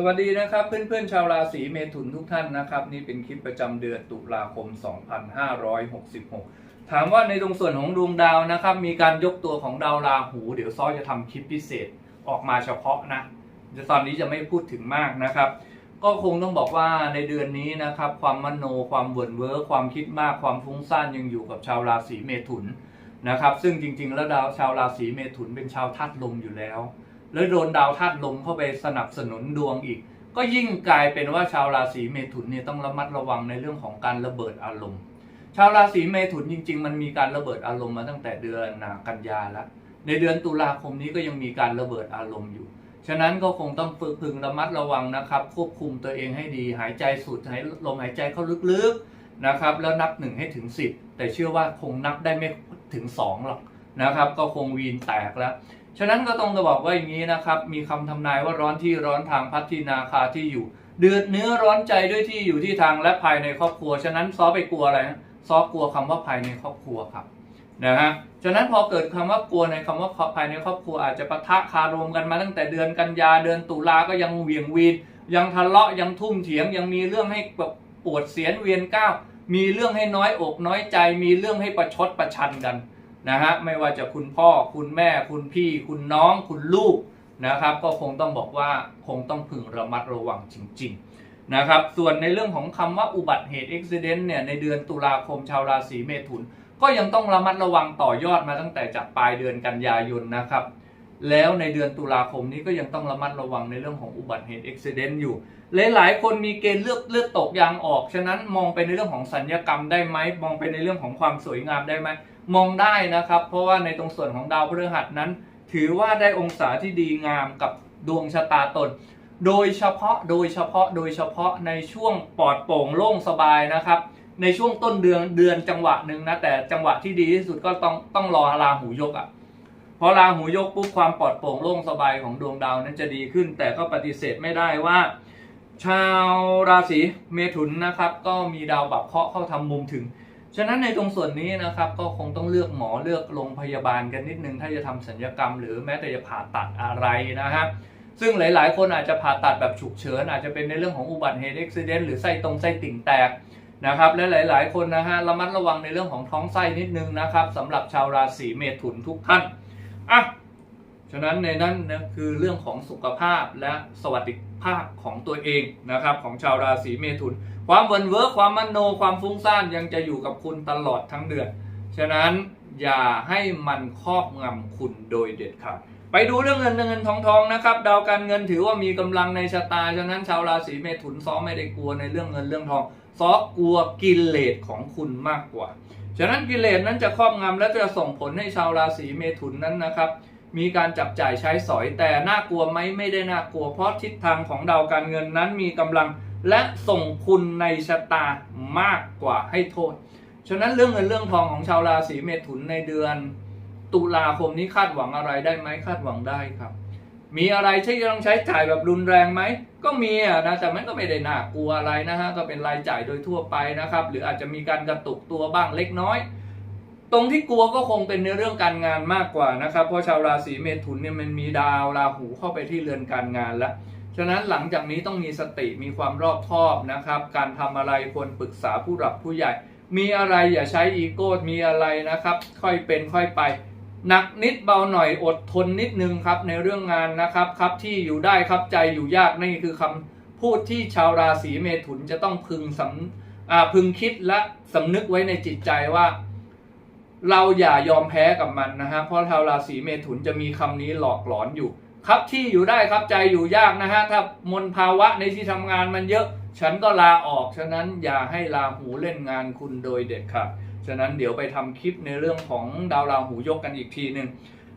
สวัสดีนะครับเพื่อนๆชาวราศีเมถุนทุกท่านนะครับ นี่เป็นคลิปประจำเดือนตุลาคม 2566 ถามว่าในตรงส่วนของดวงดาวนะครับ มีการยกตัวของดาวราหู เดี๋ยวซ้อจะทำคลิปพิเศษออกมาเฉพาะนะเดี๋ยวตอนนี้จะไม่พูดถึงมากนะครับ ก็คงต้องบอกว่าในเดือนนี้นะครับ ความมโนความเวิร์นเวอร์ความคิดมากความฟุ้งซ่านยังอยู่กับชาวราศีเมถุนนะครับ ซึ่งจริงๆ แล้วดาวชาวราศีเมถุนเป็นชาวธาตุลมอยู่แล้ว แล้วโดนดาวธาตุลมเข้าไปสนับสนุนดวงอีก ก็ยิ่งกลายเป็นว่าชาวราศีเมถุนเนี่ยต้องระมัดระวังในเรื่องของการระเบิดอารมณ์ ชาวราศีเมถุนจริง ๆ มันมีการระเบิดอารมณ์มาตั้งแต่เดือนกันยาแล้วในเดือนตุลาคมนี้ก็ยังมีการระเบิดอารมณ์อยู่ ฉะนั้นก็คงต้องฝึกพึงระมัดระวังนะครับ ควบคุมตัวเองให้ดี หายใจสูดหายลมหายใจเข้าลึกๆนะครับ แล้วนับหนึ่งให้ถึง 10 แต่เชื่อว่าคงนับได้ไม่ถึง 2 หรอกนะครับ ก็คงวีนแตกแล้ว ฉะนั้นก็ต้องจะบอกว่าอย่างนี้นะครับ มีคำทำนายว่าร้อนที่ร้อนทางพัฒที่นาคาที่อยู่ เดือดเนื้อร้อนใจด้วยที่อยู่ที่ทางและภายในครอบครัว ฉะนั้นซอไปกลัวอะไรนะซอกลัวคำว่าภายในครอบครัวครับนะฮะ ฉะนั้นพอเกิดคำว่ากลัวในคำว่าภายในครอบครัวอาจจะปะทะคารมกันมาตั้งแต่เดือนกันยาเดือนตุลาก็ยังเหวียงวีนยังทะเลาะยังทุ่มเถียงยังมีเรื่องให้แบบปวดเสียนเวียนก้าวมีเรื่องให้น้อยอกน้อยใจ มีเรื่องให้ประชดประชันกัน นะฮะไม่ว่าจะคุณพ่อคุณแม่คุณพี่ คุณน้องคุณลูกนะครับ ก็คงต้องบอกว่าคงต้องพึงระมัดระวังจริง ๆนะครับ ส่วนในเรื่องของคำว่าอุบัติเหตุอุบิเหตุเนี่ยในเดือนตุลาคมชาวราศีเมถุน ก็ยังต้องระมัดระวังต่อยอดมาตั้งแต่จากปลายเดือนกันยายนนะครับ แล้วในเดือนตุลาคมนี้ก็ยังต้องระมัดระวังในเรื่องของอุบัติเหตุอุบิเหตุอยู่หลายๆคนมีเกณฑ์เลือกเลือดตกยางออกฉะนั้นมองไปในเรื่องของสัญญกรรมได้ไหมมองไปในเรื่องของความสวยงามได้ไหม มองได้นะครับ เพราะว่าในตรงส่วนของดาวพฤหัสนั้น ถือว่าได้องศาที่ดีงามกับดวงชะตาตน โดยเฉพาะโดยเฉพาะโดยเฉพาะในช่วงปลอดโปร่งโล่งสบายนะครับ ในช่วงต้นเดือนเดือนจังหวะหนึ่งนะแต่จังหวะที่ดีที่สุดก็ต้องต้องรอราหูยกอะ่ะพอราหูยกปุ๊บความปลอดโปร่งโล่งสบายของดวงดาวนั้นจะดีขึ้น แต่ก็ปฏิเสธไม่ได้ว่า ชาวราศีเมถุนนะครับ ก็มีดาวบับเคราะห์เข้าทำมุมถึง ฉะนั้นในตรงส่วนนี้นะครับก็คงต้องเลือกหมอเลือกโรงพยาบาลกันนิดนึง ถ้าจะทำสัญญกรรม หรือแม้แต่จะผ่าตัดอะไรนะฮะซึ่งหลาย ๆ คนอาจจะผ่าตัดแบบฉุกเฉิน อาจจะเป็นในเรื่องของอุบัติเหตุอุบิเหตุหรือไส้ตรงไส้ติ่งแตกนะครับและหลาย ๆ คนนะฮะระมัดระวังในเรื่องของท้องไส้นิดนึงนะครับสำหรับชาวราศีเมถุนทุกท่านอะ ฉะนั้นในนั้นนะคือเรื่องของสุขภาพและสวัสดิภาพของตัวเองนะครับของชาวราศีเมถุน ความเวิร์นเวิร์ความมโนความฟุ้งซ่านยังจะอยู่กับคุณตลอดทั้งเดือน ฉะนั้นอย่าให้มันครอบงำคุณโดยเด็ดขาดไปดูเรื่องเงินเงินทองทองนะครับดาวการเงินถือว่ามีกำลังในชะตา ฉะนั้นชาวราศีเมถุนซ้อมไม่ได้กลัวในเรื่องเงินเรื่องทองซ้อกลัวกิเลสของคุณมากกว่า ฉะนั้นกิเลสนั้นจะครอบงำและจะส่งผลให้ชาวราศีเมถุนนั้นนะครับ มีการจับจ่ายใช้สอยแต่น่ากลัวไหมไม่ได้น่ากลัว เพราะทิศทางของดาวการเงินนั้นมีกำลังและส่งคุณในชะตามากกว่าให้โทษ ฉะนั้นเรื่องเงินเรื่องทองของชาวราศีเมถุนในเดือน ตุลาคมนี้คาดหวังอะไรได้ไหมคาดหวังได้ครับ มีอะไรที่ต้องใช้จ่ายแบบรุนแรงไหมก็มีนะแต่มันก็ไม่ได้น่ากลัวอะไรนะฮะก็เป็นรายจ่ายโดยทั่วไปนะครับ หรืออาจจะมีการกระตุกตัวบ้างเล็กน้อย ตรงที่กลัวก็คงเป็นในเรื่องการงานมากกว่านะครับ เพราะชาวราศีเมถุนเนี่ยมันมีดาวราหูเข้าไปที่เรือนการงานแล้วฉะนั้นหลังจากนี้ต้องมีสติมีความรอบคอบนะครับ การทำอะไรควรปรึกษาผู้หลักผู้ใหญ่ มีอะไรอย่าใช้อีโก้มีอะไรนะครับ ค่อยเป็นค่อยไปหนักนิดเบาหน่อยอดทนนิดนึงครับในเรื่องงานนะครับครับที่อยู่ได้ครับใจอยู่ยากนี่คือคำพูดที่ชาวราศีเมถุนจะต้องพึงสำพึงคิดและสำนึกไว้ในจิตใจว่า เราอย่ายอมแพ้กับมันนะฮะเพราะชาวราศีเมถุนจะมีคำนี้หลอกหลอนอยู่ ครับที่อยู่ได้ครับใจอยู่ยากนะฮะถ้ามนภาวะในที่ทำงานมันเยอะ ฉันก็ลาออก ฉะนั้นอย่าให้ลาหูเล่นงานคุณโดยเด็ดขาดฉะนั้นเดี๋ยวไปทำคลิปในเรื่องของดาวราหูยกกันอีกทีหนึ่ง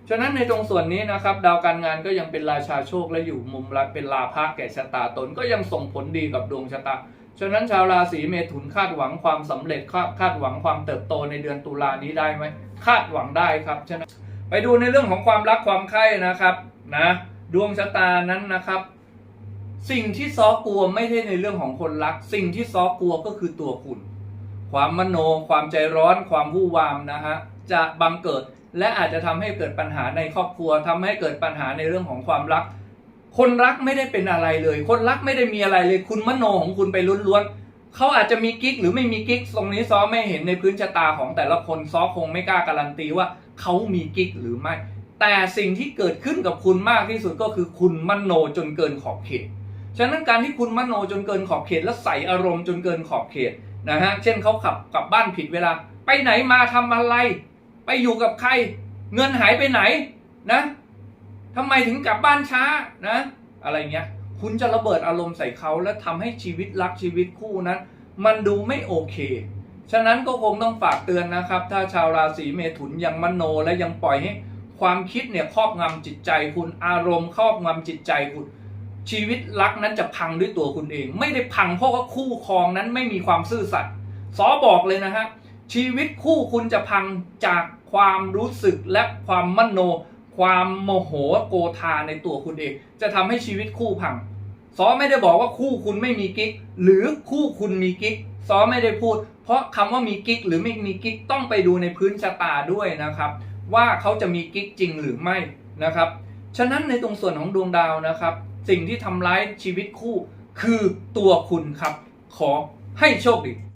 ฉะนั้นในตรงส่วนนี้นะครับ ดาวการงานก็ยังเป็นราชาโชคและอยู่มุมละเป็นลาภะแก่ชะตาตนก็ยังส่งผลดีกับดวงชะตา ฉะนั้นชาวราศีเมถุนคาดหวังความสำเร็จคาดคาดหวังความเติบโตในเดือนตุลานี้ได้ไหมคาดหวังได้ครับฉะนั้นไปดูในเรื่องของความรักความใคร่นะครับนะดวงชะตานั้นนะครับ สิ่งที่ซอกลัวไม่ใช่ในเรื่องของคนรัก สิ่งที่ซอกลัวก็คือตัวคุณ ความมโน ความใจร้อน ความวู่วามนะฮะจะบังเกิดและอาจจะทำให้เกิดปัญหาในครอบครัวทำให้เกิดปัญหาในเรื่องของความรัก คนรักไม่ได้เป็นอะไรเลย คนรักไม่ได้มีอะไรเลย คุณมโนของคุณไปล้วนๆเขาอาจจะมีกิ๊กหรือไม่มีกิ๊กตรงนี้ซ้อไม่เห็นในพื้นชะตาของแต่ละคนซ้อคงไม่กล้าการันตีว่าเขามีกิ๊กหรือไม่ แต่สิ่งที่เกิดขึ้นกับคุณมากที่สุดก็คือคุณมโนจนเกินขอบเขตฉะนั้นการที่คุณมโนจนเกินขอบเขตและใส่อารมณ์จนเกินขอบเขตนะฮะเช่นเขาขับกลับบ้านผิดเวลา ไปไหนมาทำอะไร ไปอยู่กับใคร เงินหายไปไหนนะ ทำไมถึงกลับบ้านช้านะ อะไรเงี้ย คุณจะระเบิดอารมณ์ใส่เขาและทำให้ชีวิตรักชีวิตคู่นั้น มันดูไม่โอเค ฉะนั้นก็คงต้องฝากเตือนนะครับ ถ้าชาวราศีเมถุนยังมโนและยังปล่อยให้ความคิดเนี่ยครอบงำจิตใจคุณอารมณ์ครอบงำจิตใจคุณ ชีวิตรักนั้นจะพังด้วยตัวคุณเอง ไม่ได้พังเพราะว่าคู่ครองนั้นไม่มีความซื่อสัตย์สอบอกเลยนะฮะชีวิตคู่คุณจะพังจากความรู้สึกและความมโน ความโมโหโกธาในตัวคุณเอง จะทำให้ชีวิตคู่พังซอไม่ได้บอกว่าคู่คุณไม่มีกิ๊ก หรือคู่คุณมีกิ๊กซอไม่ได้พูด เพราะคำว่ามีกิ๊ก หรือไม่มีกิ๊กต้องไปดูในพื้นชะตาด้วยนะครับ ว่าเขาจะมีกิ๊กจริงหรือไม่นะครับ ฉะนั้นในตรงส่วนของดวงดาวนะครับ สิ่งที่ทำร้ายชีวิตคู่คือตัวคุณครับ ขอให้โชคดี